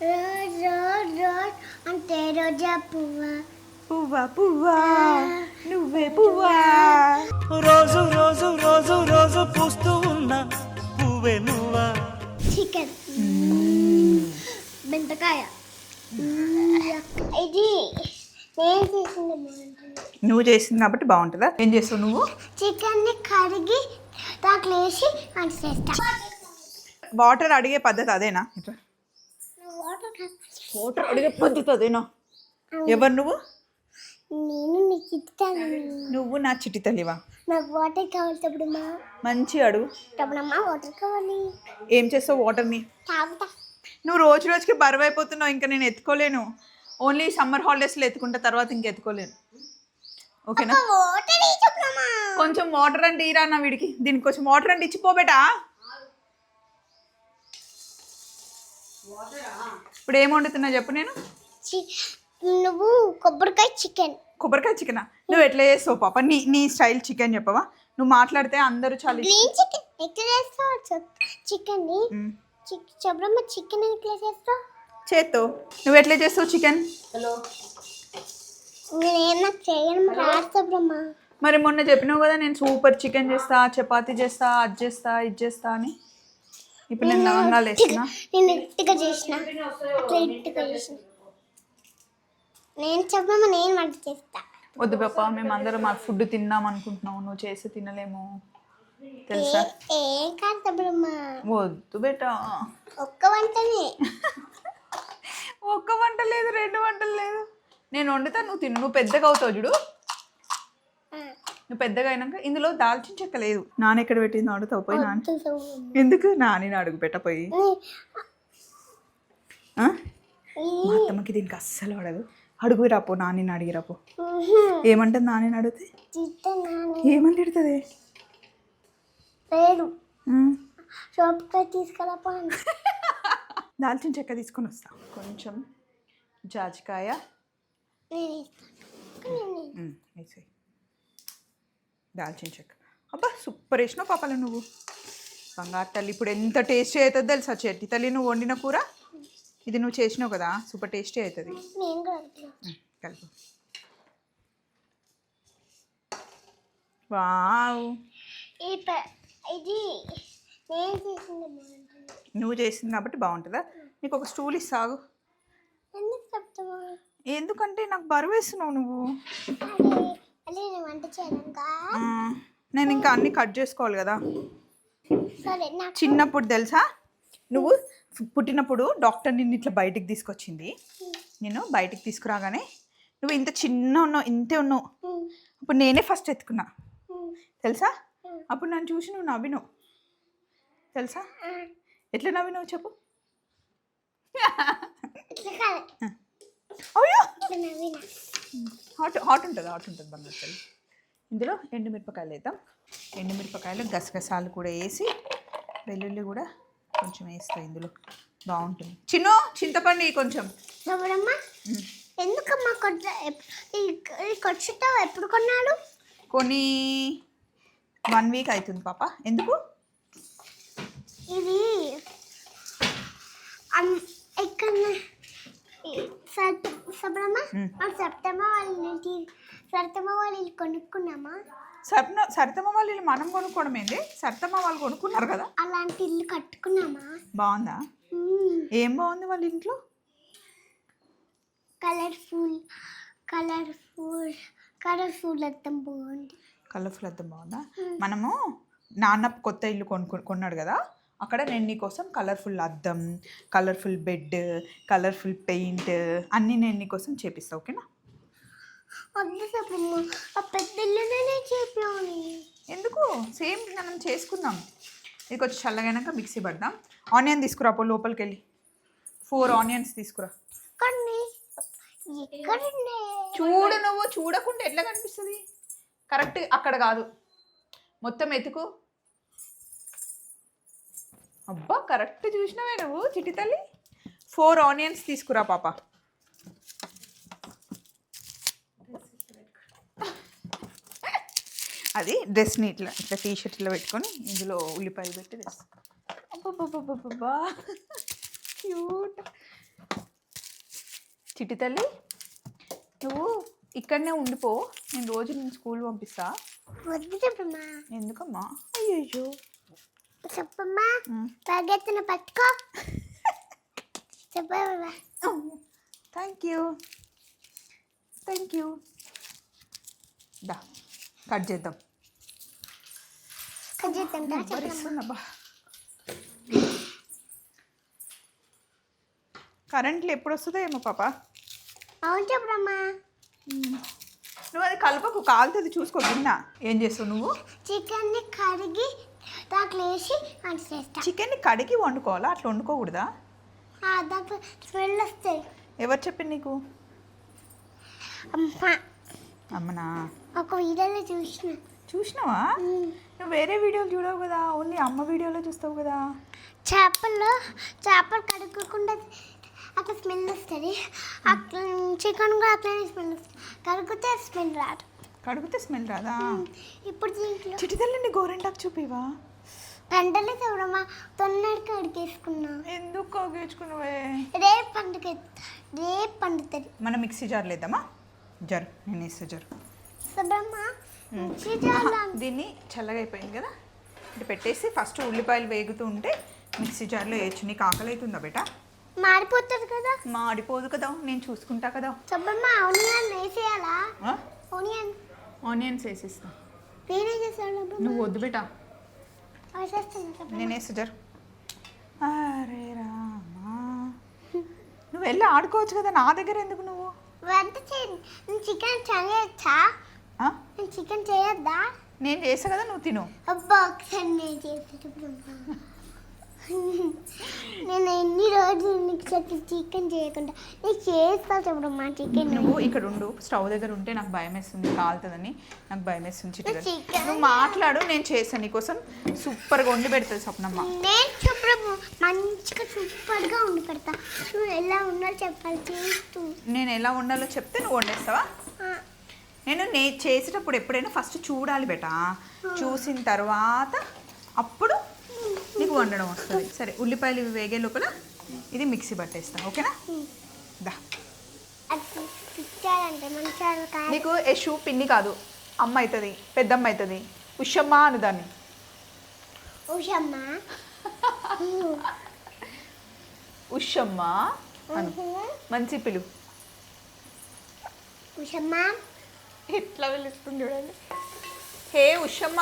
Rose rose rose అంటే రోజా పువ్వా. పువ్వా పువ్వా నువ్వే పువ్వా. రోజు రోజు రోజు రోజు పూస్తూ ఉన్న పువ్వే నువ్వా. చికెన్. బెండకాయ. ఇది నేను చేసింది బాగుంటుంది. నువ్వు చేసింది కాబట్టి బాగుంటుందా? ఏం చేస్తావు నువ్వు? చికెన్ని కడిగి దాంట్లో వేసి వాటర్ అడిగే పద్ధతి అదేనా? వాటర్ అడిగే పద్ధతి అదేనా? ఎవరు నువ్వు? నేను నీకు ఇస్తాను నువ్వు నా చిట్టి తల్లివా? నాకు వాటర్ కావాలి తప్పుడమ్మా మంచి అడుగు. తప్పుడమ్మా వాటర్ కావాలి. ఏం చేస్తావు వాటర్ని తాగుతా. నువ్వు రోజు రోజుకి బరువు అయిపోతున్నావు ఇంకా నేను ఎత్తుకోలేను. ఓన్లీ సమ్మర్ హాలిడేస్లో ఎత్తుకుంటా తర్వాత ఇంక ఎత్తుకోలేను. ఓకేనా? కొంచెం వాటర్ అంటే ఇరా నా వీడికి. దీనికి కొంచెం వాటర్ అంటే ఇచ్చిపోబేటా ఇప్పుడు ఏం వండుతున్నా చెప్పు నేను? నువ్వు కొబ్బరికాయ చికెన్. కొబ్బరికాయ చికెనా? నువ్వు ఎట్లా చేస్తావు పాప? నీ నీ స్టైల్ చికెన్ చెప్పవా? నువ్వు మాట్లాడితే అందరూ చాలా. గ్రీన్ చికెన్ ఎట్లా చేస్తావు? చికెన్ని మ్. చెప్పడమ్మా చికెన్ ఎట్లా చేస్తావు? చేత్తో. నువ్వు ఎట్లా చేస్తావు చికెన్? చెప్పడమ్మా మరి మొన్న చెప్పినావు కదా నేను సూపర్ చికెన్ చేస్తా చపాతీ చేస్తా అది చేస్తా ఇది చేస్తా అని. ఇప్పుడు నేను లవంగాలు వేస్తున్నా నేను ఇట్టుగా చేసిన. అట్లా ఇట్టుగా చేసిన. నేను చెప్పడమ్మా నేను వంట చేస్తా. వద్దు పాప మేము అందరం మా ఫుడ్ తిందాం అనుకుంటున్నావు. నువ్వు చేసి తినలేము. తెలుసా? ఏ- కాదు వద్దు బేటా. ఒక్క వంటనే. ఒక్క వంట లేదు రెండు వంటలు లేదు. నేను వండుతా నువ్వు తిను. నువ్వు పెద్దగా అవుతావు చూడు. నువ్వు పెద్దగా అయినాక ఇందులో దాల్చిన చెక్క లేదు. నాన్న ఎక్కడ పెట్టింది అడుగుతావు పోయి నాన్న. ఎందుకు? నాని అడుగు పెట్టపోయి అత్తమ్మకి దీనికి అస్సలు పడదు. అడుగు రాపో నాని అడిగిరాపో ఏమంటుంది నాని అడిగితే? ఏమని తిడుతుంది? దాల్చిన చెక్క తీసుకొని వస్తా. కొంచెం జాజికాయ. వేసేయ్. దాల్చిన చెక్క. అబ్బా సూపర్ వేసినావు పాపలు నువ్వు. బంగారు తల్లి ఇప్పుడు ఎంత టేస్టీ అవుతుంది తెలుసా చెట్టి తల్లి నువ్వు వండిన కూర? ఇది నువ్వు చేసినావు కదా సూపర్ టేస్టీ అవుతుంది కలుపు. వావ్. ఇది నువ్వు చేసింది కాబట్టి బాగుంటుందా? నీకు ఒక స్టూల్ ఇస్తాగు చెప్తామా ఎందుకంటే నాకు బరువు వేస్తున్నావు నువ్వు. నేను ఇంకా అన్ని కట్ చేసుకోవాలి కదా. చిన్నప్పుడు తెలుసా? నువ్వు పుట్టినప్పుడు డాక్టర్ నిన్ను ఇట్లా బయటికి తీసుకొచ్చింది. నేను బయటికి తీసుకురాగానే నువ్వు ఇంత చిన్న ఉన్నావు ఇంతే ఉన్నావు. అప్పుడు నేనే ఫస్ట్ ఎత్తుకున్నా. తెలుసా? అప్పుడు నన్ను చూసి నువ్వు నవ్వినావు. తెలుసా? ఎట్లా నవ్వినావు చెప్పు. అయ్యో! హాట్ హాట్ ఉంటుంది హాట్ ఉంటుంది బంగారు ఇందులో ఎండుమిరపకాయలు వేద్దాం. ఎండుమిరపకాయలు గసగసాలు కూడా వేసి వెల్లుల్లి కూడా కొంచెం వేస్తాయి ఇందులో. బాగుంటుంది. చిన్న చింతపండు కొంచెం. ఎందుకమ్మా కొట్టుతావు ఎప్పుడు కొన్నాడు? కొన్ని వన్ వీక్ అవుతుంది పాప. ఎందుకు? ఇది సబ్రమ్మా మ్. మనం సెప్టెంబర్ వాళ్ళ సెప్టెంబర్ వాళ్ళు ఇల్లు కొనుక్కున్నామా? సర్న సరితమ్మ వాళ్ళు వీళ్ళు మనం కొనుక్కోవడం ఏంది? సరితమ్మ వాళ్ళు కొనుక్కున్నారు కదా. అలాంటి ఇల్లు కట్టుకున్నామా? బాగుందా? ఏం బాగుంది వాళ్ళ ఇంట్లో? కలర్ఫుల్ కలర్ఫుల్ కలర్ఫుల్ అర్థం బాగుంది. కలర్ఫుల్ అద్దం బాగుందా? మనము నాన్న కొత్త ఇల్లు కొనుక్కు కొన్నాడు కదా. అక్కడ నేను నీకోసం కలర్ఫుల్ అద్దం కలర్ఫుల్ బెడ్ కలర్ఫుల్ పెయింట్ అన్నీ నేను నీకోసం చేపిస్తా ఓకేనా? ఎందుకు? సేమ్ మనం చేసుకుందాం. ఇది కొంచెం చల్లగైనాక మిక్సీ పడదాం. ఆనియన్ తీసుకురా పో లోపలికి వెళ్ళి ఫోర్ ఆనియన్స్ తీసుకురా చూడు నువ్వు చూడకుండా ఎట్లా కనిపిస్తుంది? కరెక్ట్ అక్కడ కాదు. మొత్తం ఎతుకు అబ్బా కరెక్ట్ చూసినావే నువ్వు చిట్టి తల్లి. ఫోర్ ఆనియన్స్ తీసుకురా పాప. అది డ్రెస్ని ఇట్లా ఇట్లా టీ షర్ట్ ఇట్లా పెట్టుకొని ఇందులో ఉల్లిపాయలు పెట్టి తెస్తా అబ్బా క్యూట్ చిట్టి తల్లి నువ్వు ఇక్కడనే ఉండిపో. నేను రోజు నేను స్కూల్ పంపిస్తా. ఎందుకమ్మా? అయ్యో చెప్పమ్మా. పరిగెత్తిన పట్టుకో. చెప్పమ్మా థ్యాంక్ యూ థ్యాంక్ యూ దా కట్ చేద్దాం. చెప్పమ్మా. భరిస్తుందబ్బా కరెంట్లు ఎప్పుడు వస్తుందో ఏమో పాప. అవును చెప్పమ్మా. నువ్వు అది కలపకు కాలుతుంది చూసుకో గిన్నె ఏం చేస్తావు నువ్వు? చికెన్ని కడిగి దాంట్లో వేసి వంట చేస్తా చికెన్ని కడిగి వండుకోవాలా? అట్లా వండుకోకూడదా? దాంట్లో స్మెల్ వస్తాయి ఎవరు చెప్పింది నీకు? అమ్మా. అమ్మనా? ఒక వీడియోలో చూసిన. చూసినావా? నువ్వు వేరే వీడియోలు చూడవు కదా? ఓన్లీ అమ్మ వీడియోలో చూస్తావు కదా? చేపల్లో చేపలు కడుక్కోకుండా అట్లా స్మెల్ వస్తుంది. అట్లా చికెన్ కూడా అట్లనే స్మెల్ వస్తుంది. కడుగుతే స్మెల్ రాదు. కడిగితే స్మెల్ రాదా? ఇప్పుడు దీంట్లో గోరెంటాకు చూపివా పంటలే చూడమ్మా తొన్నడి కడిగేసుకున్నా. ఎందుకు కోగేసుకున్నావే రేపు పండుగ రేపు పండుతుంది. మనం మిక్సీ జార్ లేద్దామా జరు నేను వేస్తే జరు. శుభ్రమ్మ మిక్సీ జార్లో దీన్ని చల్లగా అయిపోయింది కదా? ఇటు పెట్టేసి ఫస్ట్ ఉల్లిపాయలు వేగుతూ ఉంటే మిక్సీ జార్లో వేయచ్చు. నీకు ఆకలి అవుతుందా బేటా? మాడిపోతుంది కదా. మాడిపోదు కదా నేను చూసుకుంటా కదా. శుభ్రమ్మ ఆనియన్ వేసేయాలా? ఆనియన్. ఆనియన్స్ వేసిస్తా. నేనే శుభ్రమ్మ నువ్వు వద్దు బేటా. నేను వేస్తా జరు అరే రామా. నువ్వు వెళ్ళి ఆడుకోవచ్చు కదా నా దగ్గర ఎందుకు నువ్వు? వంట చేయండి నేను చికెన్ చేయొచ్చా? చికెన్ చేయొద్దా? నేను చేస్తా కదా నువ్వు తిను. అబ్బా ఒకసారి నేను చేస్తా శుభ్రమ్మ నేను ఎన్ని రోజులు నీకు చెప్పి చికెన్ చేయకుండా నేను చేస్తా శుభ్రమ్మ చికెన్ నువ్వు ఇక్కడ ఉండు. స్టవ్ దగ్గర ఉంటే నాకు భయం వేస్తుంది కాలుతుందని నాకు భయం వేస్తుంది చికెన్ నువ్వు మాట్లాడు నేను చేస్తాను నీకోసం. సూపర్గా వండి పెడుతుంది స్వప్నమ్మ. నేను శుభ్రమ్మ మంచిగా సూపర్గా ఉండి పెడతా. నువ్వు ఎలా ఉండాలో చెప్పాలి చేస్తూ. నేను ఎలా వండాలో చెప్తే నువ్వు వండేస్తావా? నేను నే చేసేటప్పుడు ఎప్పుడైనా ఫస్ట్ చూడాలి బేటా. చూసిన తర్వాత అప్పుడు నీకు వండడం వస్తుంది. సరే ఉల్లిపాయలు ఇవి వేగే లోపల ఇది మిక్సీ పట్టేస్తా ఓకేనా? దా. నీకు యశు పిన్ని కాదు అమ్మ అవుతుంది పెద్దమ్మ అవుతుంది ఉషమ్మ అను దాన్ని. ఉషమ్మ? ఉషమ్మ అను. మంచి పిలు. ఉషమ్మ? ఎట్లా పిలుస్తుంది చూడండి. హే ఉషమ్మ.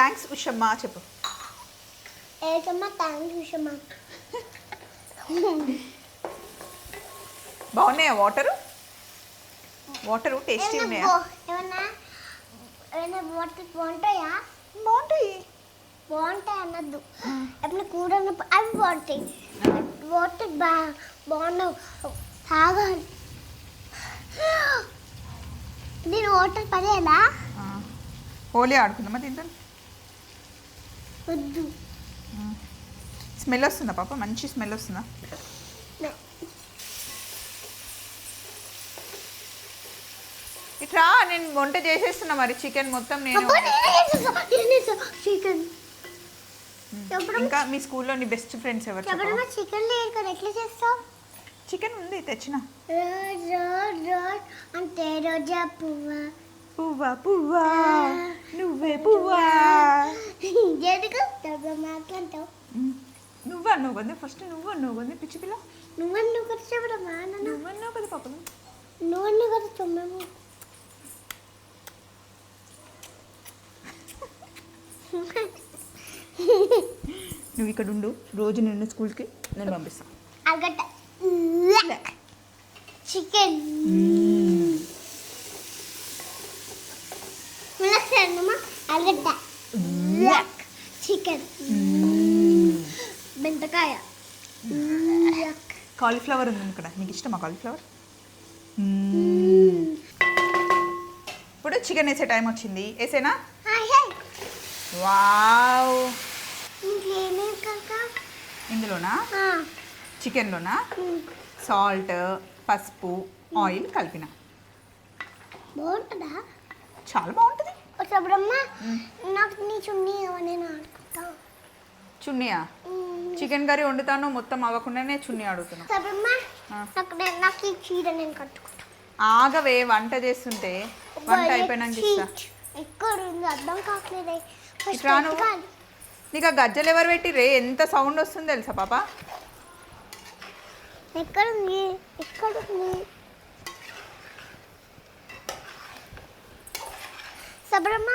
థ్యాంక్స్ ఉషమ్మ చెప్పు. ఏకమ్మ థ్యాంక్స్ ఉషమ్మ బాగున్నాయా వాటరు వాటరు టేస్టీ ఉన్నాయా? బాగుంటాయా? బాగుంటాయి. బాగుంటాయి అనద్దు ఎప్పుడు కూర ఉన్నప్పుడు అవి బాగుంటాయి. వాటర్ బా బాగున్నావు. తాగాలి నేను వాటర్. హోలీ ఆడుకుందామా దీంతో? వద్దు. స్మెల్ వస్తుందా పాప? మంచి స్మెల్ వస్తుందా? ఇట్లా నేను వంట చేసేస్తున్నా మరి చికెన్ మొత్తం నేను. చికెన్. ఎప్పుడు ఇంకా మీ స్కూల్లో నీ బెస్ట్ ఫ్రెండ్స్ ఎవరు చికెన్ లేదు కదా ఎట్లా చేస్తావు? చికెన్ ఉంది తెచ్చిన. అంటే రోజా పువ్వా. పువ్వా పువ్వా. నువ్వే పువ్వా. ఉమ్. నువ్వా? నువ్వు కదా ఫస్ట్ నువ్వు నువ్వు కదా పిచ్చి పిల్ల. నువ్వన్ను కూడా చెప్పడమ్మా నాన్న? నువ్వన్నావు కదా పాప. నువ్వన్ను కూడా తుమ్మము నువ్వు ఇక్కడ ఉండు. రోజు నిన్ను స్కూల్కి నేను పంపిస్తాను చికెన్. బెండకాయ కాలీఫ్లవర్ ఉంది ఇక్కడ. నీకు ఇష్టమా కాలీఫ్లవర్? ఇప్పుడు చికెన్ వేసే టైం వచ్చింది. వేసేనా? వావ్. ఇందులోనా? చికెన్లోనా? సాల్ట్ పసుపు ఆయిల్ కలిపిన. బాగుంటుందా? చాలా బాగుంటుంది. నాకు నీ చున్నీ చున్నీయా. చికెన్ కర్రీ వండుతాను మొత్తం అవ్వకుండానే చున్నీ అడుగుతున్నాను ఆగవే వంట చేస్తుంటే. వంట అయిపోయినాక ఇస్తా. నీకు ఆ గజ్జలు ఎవరు పెట్టి రే ఎంత సౌండ్ వస్తుంది తెలుసా పాప? సబ్రమ్మ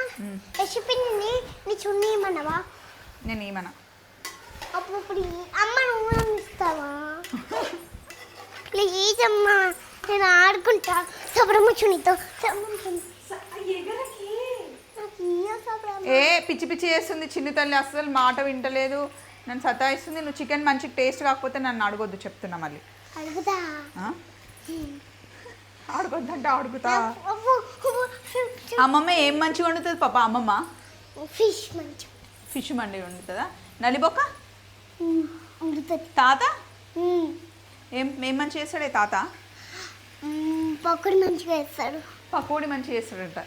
యశపిండిని నీ చున్నీ నేను ఏమన్నా అప్పుడు అమ్మ నువ్వు ఇస్తావా? ప్లీజ్ అమ్మ నేను ఆడుకుంటా. సబ్రమ్మ ఏ పిచ్చి పిచ్చి చేస్తుంది చిన్ని తల్లి అస్సలు మాట వింటలేదు. నన్ను సతాయిస్తుంది నువ్వు చికెన్ మంచి టేస్ట్ కాకపోతే నన్ను అడగొద్దు చెప్తున్నా మళ్ళీ. అడుగుతా? ఫిష్ అమ్మమ్మ ఏం మంచిగా వండుతుంది పాప అమ్మమ్మ? మంచి ఫిష్ మండి వండుతుందా? నలిబొక్క? తాత? ఏం ఏం మంచి చేస్తాడే తాత? పక్కడి మంచిగా వేస్తాడు పకోడి మంచి చేస్తాడంట.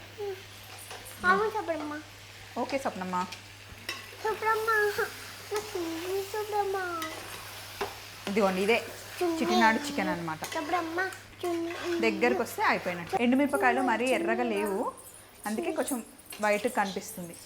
అవును ఓకే సప్నమ్మ. ఇదిగోండి ఇదే చికెనాడు చికెన్ చున్నీ. దగ్గరకు వస్తే అయిపోయినట్టు. ఎండుమిరపకాయలు మరీ ఎర్రగా లేవు. అందుకే కొంచెం వైట్ కనిపిస్తుంది.